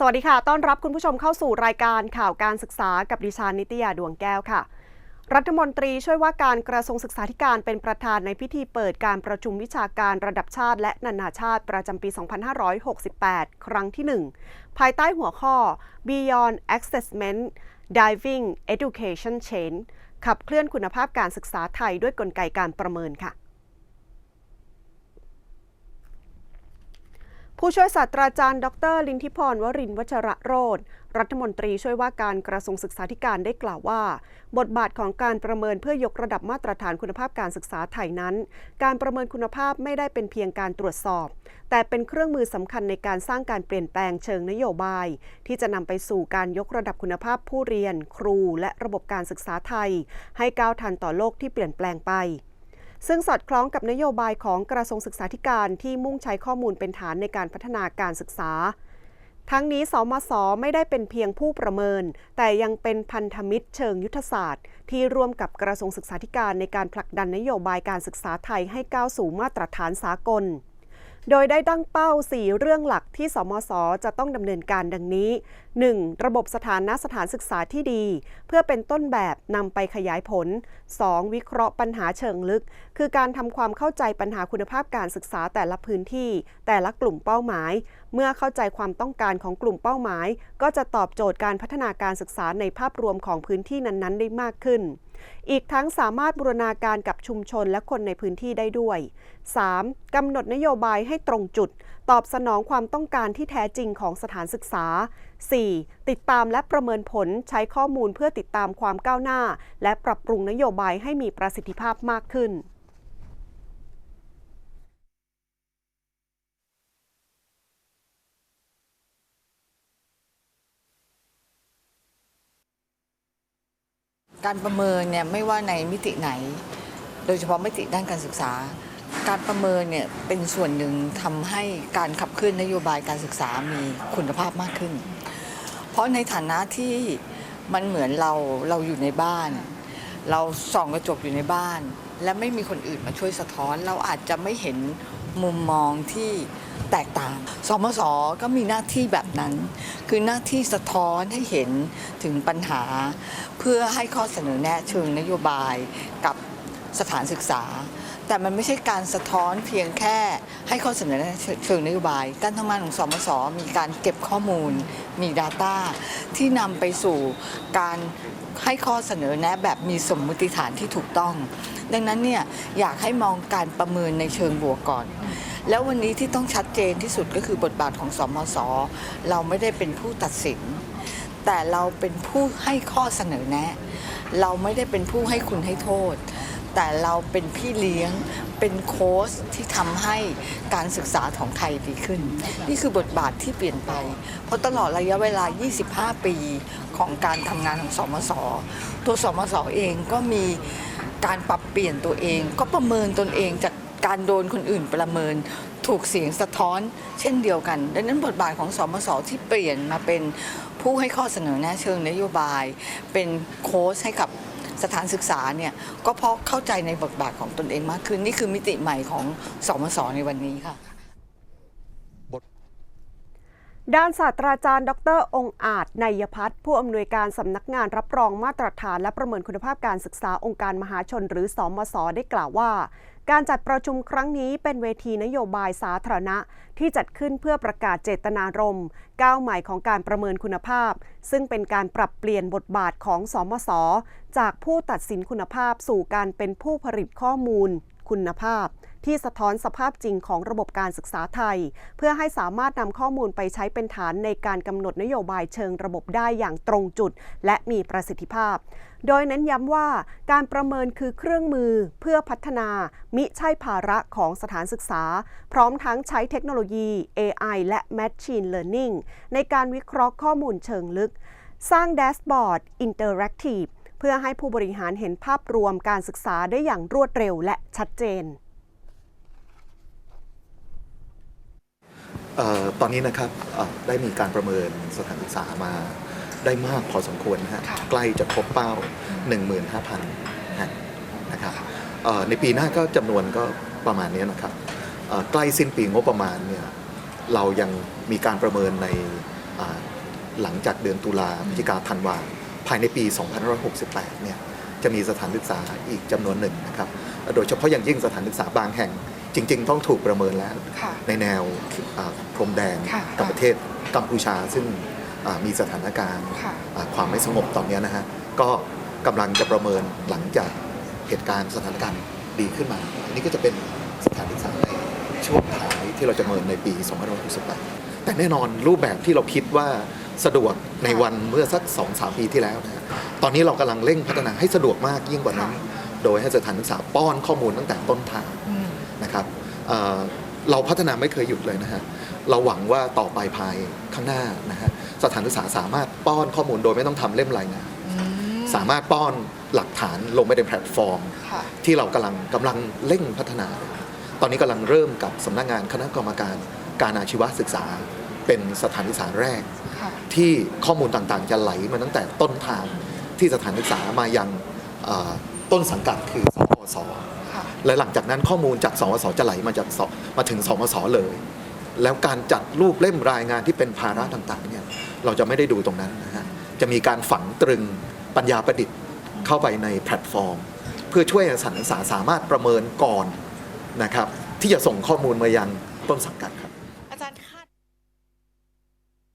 สวัสดีค่ะ ต้อนรับคุณผู้ชมเข้าสู่รายการข่าวการศึกษากับดิฉันนิตยาดวงแก้วค่ะ รัฐมนตรีช่วยว่าการกระทรวงศึกษาธิการเป็นประธานในพิธีเปิดการประชุมวิชาการระดับชาติและนานาชาติประจำปี 2568 ครั้งที่ 1 ภายใต้หัวข้อ Beyond Assessment Diving Education Chain ขับเคลื่อนคุณภาพการศึกษาไทยด้วยกลไกการประเมินค่ะ ผู้ช่วยศาสตราจารย์ ดร ลินทิพรวรินวัชระโรธรัฐมนตรีช่วยว่าการกระทรวงศึกษาธิการได้กล่าวว่า บทบาทของการประเมินเพื่อยกระดับมาตรฐานคุณภาพการศึกษาไทยนั้น การประเมินคุณภาพไม่ได้เป็นเพียงการตรวจสอบ แต่เป็นเครื่องมือสำคัญในการสร้างการเปลี่ยนแปลงเชิงนโยบาย ที่จะนำไปสู่การยกระดับคุณภาพผู้เรียน ครู และระบบการศึกษาไทย ให้ก้าวทันต่อโลกที่เปลี่ยนแปลงไป ซึ่งสอดคล้องกับนโยบายของกระทรวงศึกษาธิการที่มุ่งใช้ข้อมูลเป็นฐานในการพัฒนาการศึกษา ทั้งนี้สมศไม่ได้เป็นเพียงผู้ประเมิน แต่ยังเป็นพันธมิตรเชิงยุทธศาสตร์ ที่ร่วมกับกระทรวงศึกษาธิการในการผลักดันนโยบายการศึกษาไทยให้ก้าวสู่มาตรฐานสากล โดยได้ตั้งเป้า 4 เรื่องหลักที่สมศจะต้องดำเนินการดังนี้ 1. ระบบสถานะสถานศึกษาที่ดี เพื่อเป็นต้นแบบนำไปขยายผล 2. วิเคราะห์ปัญหาเชิงลึก คือการทำความเข้าใจปัญหาคุณภาพการศึกษาแต่ละพื้นที่ แต่ละกลุ่มเป้าหมาย เมื่อเข้าใจความต้องการของกลุ่มเป้าหมาย ก็จะตอบโจทย์การพัฒนาการศึกษาในภาพรวมของพื้นที่นั้นๆ ได้มากขึ้น อีกทั้งสามารถบูรณาการกับชุมชนและคนในพื้นที่ได้ด้วย 3. กำหนดนโยบายให้ตรงจุด ตอบสนองความต้องการที่แท้จริงของสถานศึกษา 4. ติดตามและประเมินผลใช้ข้อมูลเพื่อติดตามความก้าวหน้า และปรับปรุงนโยบายให้มีประสิทธิภาพมากขึ้น การประเมินเนี่ยไม่ว่าในมิติไหน โดยเฉพาะมิติด้านการศึกษา การประเมินเนี่ยเป็นส่วนหนึ่งทำให้การขับเคลื่อนนโยบายการศึกษามีคุณภาพมากขึ้น เพราะในฐานะที่มันเหมือนเราเราอยู่ในบ้าน เราส่องกระจกอยู่ในบ้าน และไม่มีคนอื่นมาช่วยสะท้อน เราอาจจะไม่เห็นมุมมองที่ แตกต่าง สมสก็มีหน้าที่แบบนั้น คือหน้าที่สะท้อนให้เห็นถึงปัญหา เพื่อให้ข้อเสนอแนะเชิงนโยบายกับสถานศึกษา แต่มันไม่ใช่การสะท้อนเพียงแค่ให้ข้อเสนอแนะเชิงนโยบาย การทำงานของสมสมีการเก็บข้อมูล มี Data ที่นำไปสู่การให้ข้อเสนอแนะแบบมีสมมติฐานที่ถูกต้อง ดังนั้นเนี่ยอยากให้มองการประเมินในเชิงบวกก่อน แล้ววันนี้ที่ต้องชัดเจนที่สุดก็คือบทบาทของสมสเราไม่ได้เป็นผู้ตัดสิน แต่เราเป็นผู้ให้ข้อเสนอแนะ เราไม่ได้เป็นผู้ให้คุณให้โทษ แต่เราเป็นพี่เลี้ยงเป็นโค้ชที่ทำให้การศึกษาของไทยดีขึ้น นี่คือบทบาทที่เปลี่ยนไป เพราะตลอดระยะเวลา 25 ปีของการทำงานของสมสตัวสมสเองก็มีการปรับเปลี่ยนตัวเอง ก็ประเมินตนเองจาก การโดนคนอื่นประเมิน ถูกเสียงสะท้อน เช่นเดียวกัน ดังนั้นบทบาทของสมสที่เปลี่ยนมาเป็นผู้ให้ข้อเสนอแนะเชิงนโยบาย เป็นโค้ชให้กับสถานศึกษาเนี่ยก็เพราะเข้าใจในบทบาทของตนเองมากขึ้น นี่คือมิติใหม่ของสมสในวันนี้ค่ะ ด้านศาสตราจารย์ ดร องอาจนยพัฒน์ผู้อำนวยการสำนักงานรับรองมาตรฐานและประเมินคุณภาพการศึกษาองค์การมหาชนหรือสอมศได้กล่าวว่า การจัดประชุมครั้งนี้เป็นเวทีนโยบายสาธารณะ ที่จัดขึ้นเพื่อประกาศเจตนารมณ์ก้าวใหม่ของการประเมินคุณภาพ ซึ่งเป็นการปรับเปลี่ยนบทบาทของสมศจากผู้ตัดสินคุณภาพสู่การเป็นผู้ผลิตข้อมูล คุณภาพ ที่สะท้อนสภาพจริงของระบบการศึกษาไทย เพื่อให้สามารถนำข้อมูลไปใช้เป็นฐานในการกำหนดนโยบายเชิงระบบได้อย่างตรงจุด และมีประสิทธิภาพ โดยเน้นย้ำว่าการประเมินคือเครื่องมือเพื่อพัฒนา มิใช่ภาระของสถานศึกษา พร้อมทั้งใช้เทคโนโลยี AI และ Machine Learning ในการวิเคราะห์ข้อมูลเชิงลึก สร้างแดชบอร์ดอินเตอร์แอคทีฟ เพื่อให้ผู้บริหารเห็นภาพรวมการศึกษาได้อย่างรวดเร็วและชัดเจนเอ่อตอนนี้นะครับเอ่อได้มีการประเมินสถานศึกษามาได้มากพอสมควรนะฮะค่ะใกล้จะครบเป้า 15,000แห่งนะครับเอ่อในปีหน้าก็จำนวนก็ประมาณนี้นะครับเอ่อใกล้สิ้นปีงบประมาณเนี่ยเรายังมีการประเมินในอ่าหลังจากเดือนตุลาพฤศจิกาธันวา ภายในปี 2568 เนี่ยจะมีสถานศึกษาอีกจำนวนหนึ่งนะครับ โดยเฉพาะอย่างยิ่งสถานศึกษาบางแห่ง จริง ๆ ต้องถูกประเมินแล้วค่ะในแนวอ่าพรมแดงค่ะกับประเทศกัมพูชาซึ่งอ่ามีสถานการณ์ค่ะอ่าความไม่สงบตอนเนี้ยนะฮะก็กำลังจะประเมินหลังจากเหตุการณ์สถานการณ์ดีขึ้นมา อันนี้ก็จะเป็นสถานศึกษาในช่วงท้ายที่เราจะประเมินในปี 2568 แต่แน่นอนรูปแบบที่เราคิดว่า สะดวกในวันเมื่อสัก2-3ปีที่แล้วนะฮะตอนนี้เรากำลังเร่งพัฒนาให้สะดวกมากยิ่งกว่านั้น โดยให้สถานศึกษาป้อนข้อมูลตั้งแต่ต้นทางอืมนะครับเอ่อเราพัฒนาไม่เคยหยุดเลยนะฮะ เราหวังว่าต่อไปภายข้างหน้านะฮะสถานศึกษาสามารถป้อนข้อมูลโดยไม่ต้องทำเล่มรายงานอืมสามารถป้อนหลักฐานลงไปในแพลตฟอร์มค่ะที่เรากำลังกำลังเร่งพัฒนา ตอนนี้กำลังเริ่มกับสำนักงานคณะกรรมการการอาชีวศึกษา เป็นสถานศึกษาแรกค่ะ ที่ข้อมูลต่างๆ จะไหลมาตั้งแต่ต้นทางที่สถานศึกษามายังเอ่อต้นสังกัดคือสปสค่ะและหลังจากนั้นข้อมูลจากสวสจะไหลมาจากสมาถึงสวสเลย แล้วการจัดรูปเล่มรายงานที่เป็นภาระต่างๆเนี่ยเราจะไม่ได้ดูตรงนั้นนะฮะจะมีการฝังตรึงปัญญาประดิษฐ์เข้าไปในแพลตฟอร์ม เพื่อช่วยให้สถานศึกษาสามารถประเมินก่อนนะครับที่จะส่งข้อมูลมายังต้นสังกัดครับ